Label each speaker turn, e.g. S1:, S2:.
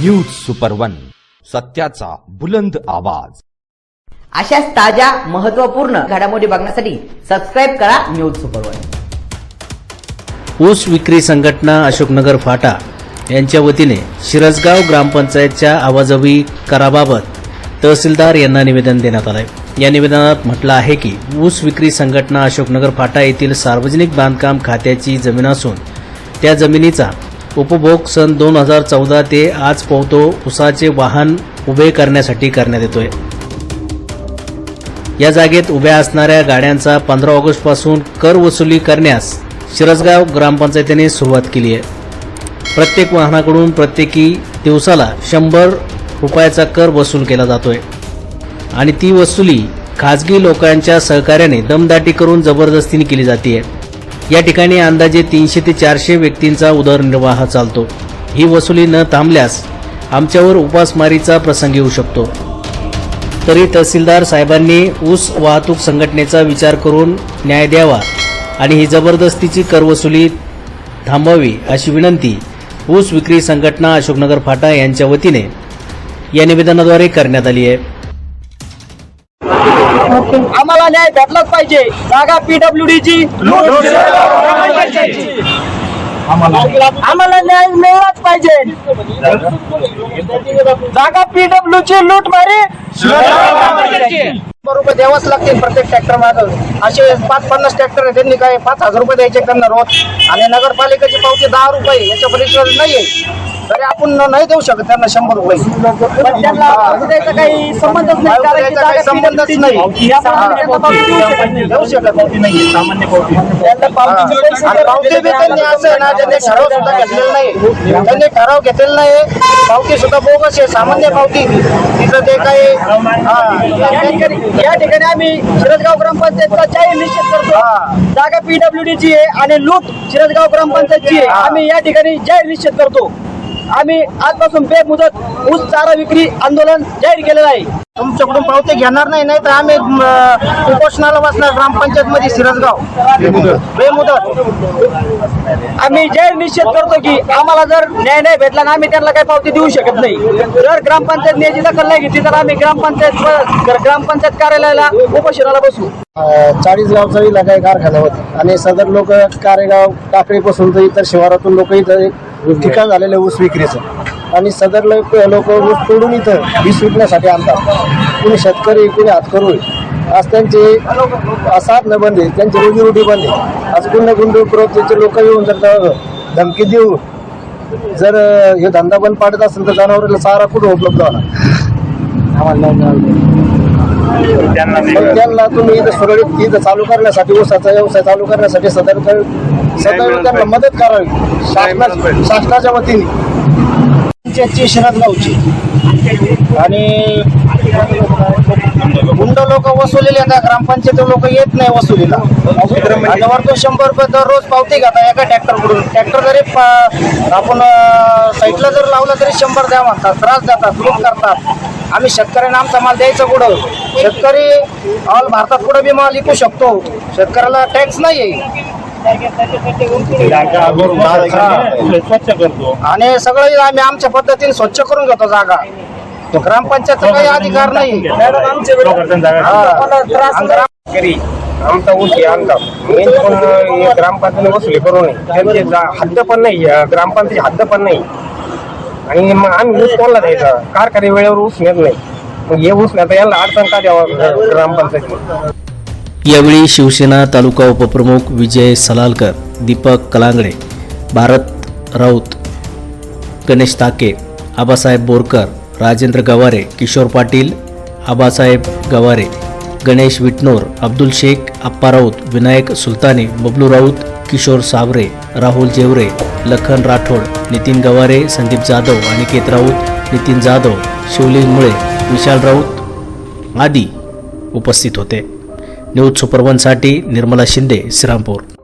S1: News super one सत्याचा बुलंद आवाज.
S2: अशाच ताज्या महत्त्वपूर्ण घडामोडी बघण्यासाठी सबस्क्राईब करा न्यूज सुपर वन
S3: ऊस विक्री संघटना अशोकनगर फाटा यांच्या वतीने शिरसगाव ग्रामपंचायतच्या आवाजवी कराबाबत तहसीलदार यांना निवेदन देण्यात आलंय. या निवेदनात म्हटलं आहे की ऊस विक्री संघटना अशोकनगर फाटा येथील सार्वजनिक बांधकाम खात्याची जमीन असून त्या जमिनीचा उपभोग सन दोन हजार चौदा ते आज पोहतो उसाचे वाहन उभे करण्यासाठी करण्यात येतोय. या जागेत उभ्या असणाऱ्या गाड्यांचा पंधरा ऑगस्टपासून कर वसुली करण्यास शिरसगाव ग्रामपंचायतीने सुरुवात केली आहे. प्रत्येक वाहनाकडून प्रत्येकी दिवसाला शंभर रुपयाचा कर वसूल केला जातोय. आणि ती वसुली खाजगी लोकांच्या सहकार्याने दमदाटी करून जबरदस्तीने केली जाते या ठिकाणी अंदाजे तीनशे ते चारशे व्यक्तींचा उदरनिर्वाह चालतो. ही वसुली न थांबल्यास आमच्यावर उपासमारीचा प्रसंग येऊ शकतो. तरी तहसीलदार साहेबांनी ऊस वाहतूक संघटनेचा विचार करून न्याय द्यावा आणि ही जबरदस्तीची करवसुली थांबवावी अशी विनंती ऊस विक्री संघटना अशोकनगर फाटा यांच्या वतीने या निवेदनाद्वारे करण्यात आली आहे.
S4: आम्हाला न्याय भेटलाच पाहिजे. जागा पीडब्ल्यूडी ची. आम्हाला न्याय मिळालाच पाहिजे. जागा पीडब्ल्यू ची लूट मारी रुपये द्यावाच लागतील प्रत्येक ट्रॅक्टर माग. असे पाच पन्नास ट्रॅक्टर आहे त्यांनी काय पाच हजार रुपये द्यायचे त्यांना रोज? आणि नगरपालिकेची पावती दहा रुपये याच्या पलीकडे नाहीये. तरी आपण नाही देऊ शकत त्यांना शंभर रुपये. त्यांना काही संबंधच नाही कारण की जागा संबंधच नाही. त्यांना पावती देऊ शकत नाही. देऊ शकत नाही. त्यांना पावतीचे पैसे
S5: आणि पावती बी त्यांनी असं आहे ना ज्यांनी ठराव सुद्धा घेतलेला नाही. त्यांनी ठराव घेतलेला नाही. पावती सुद्धा बोगस आहे सामान्य पावती. तिथं ते काही हा.
S4: या ठिकाणी आम्ही शिरसगाव ग्रामपंचायतचा जाहीर निश्चित करतो.
S5: हा.
S4: जागा पीडब्ल्यूडी ची आहे आणि लूट शिरसगाव ग्रामपंचायतची आहे. आम्ही या ठिकाणी जाहीर निश्चित करतो. आम्ही आजपासून बेमुदत ऊस चारा विक्री आंदोलन जाहीर केलेलं आहे.
S5: तुमच्याकडून पावती घेणार नाही नाही तर आम्ही उपोषणाला बसणार ग्रामपंचायत मध्ये सिरसगाव. बेमुदत.
S4: आम्ही जाहीर निश्चित करतो की आम्हाला जर न्याय नाही भेटला ना आम्ही त्यांना काही पावती देऊ शकत नाही. जर ग्रामपंचायत याची दखल नाही घेतली तर आम्ही ग्रामपंचायत ग्रामपंचायत कार्यालयाला उपोषणाला बसू.
S5: चाळीस गावचा इलाका आहे कारखान्यामध्ये आणि सदर लोक कारेगाव टाकळीपासून तर इतर शिवारातून लोक इथं ठिकाण झालेलं आहे ऊस विक्रीचं. आणि सदर लोक लोक ऊस तोडून इथं वीस विकण्यासाठी आणतात. कुणी शेतकरी कुणी हातकरू. आज त्यांचे साधनं बंद आहे त्यांची रोजीरोटी बंद आज पुन्हा गुंडप्रवृत्तीचे लोक येऊन जर धमकी देऊ जर हे धंदा बंद पाडत असेल तर जनावरांना चारा कुठं उपलब्ध होणार? पण त्यांना तुम्ही इथं सुरळीत इथं चालू करण्यासाठी ऊसाचा व्यवसाय चालू करण्यासाठी सदैव सदैव त्यांना मदत करावी. शासना शासनाच्या वतीने. पंचायतची शरदगावची आणि गुंड लोक वसुलीला येतात ग्रामपंचायत लोक येत नाही वसुलीला. आणि वरतून शंभर रुपये दररोज पावती घेतात एका ट्रॅक्टरकडून. ट्रॅक्टर जरी आपण साईडला जर लावलं तरी शंभर द्या म्हणतात. त्रास देतात लूट करतात. आम्ही शेतकऱ्यांना आमचा माल द्यायचा कुठं? शेतकरी ऑल भारतात कुठं बी माल विकू शकतो. शेतकऱ्याला टॅक्स नाही आहे आणि सगळं आम्ही आमच्या पद्धतीने स्वच्छ करून घेतो जागा. ग्रामपंचायतचा काही अधिकार नाही. हा.
S6: शेतकरी आमचा ऊस हे आणतात मेन पण हे ग्रामपंचायतीने वसुली करू नये त्यांचे जा- हद्द पण नाही ग्रामपंचायती हद्द पण नाही. आणि मग आम्ही ऊस कोणाला द्यायचा? कारखाने वेळेवर ऊस नेत नाही. मग हे ऊस नाही याला अडचण का द्यावं ग्रामपंचायतीने
S3: यावेळी शिवसेना तालुका उपप्रमुख विजय सलालकर, दीपक कलांगडे, भारत राऊत, गणेश ताके, आबासाहेब बोरकर, राजेंद्र गवारे, किशोर पाटील, आबासाहेब गवारे, गणेश विटनोर, अब्दुल शेख, आप्पा राऊत, विनायक सुलताने, बबलू राऊत, किशोर सावरे, राहुल जेवरे, लखन राठोड, नितीन गवारे, संदीप जाधव, अनिकेत राऊत, नितीन जाधव, शिवलिंग मुळे, विशाल राऊत आदी उपस्थित होते. न्यूज सुपरवनसाठी निर्मला शिंदे श्रीरामपूर.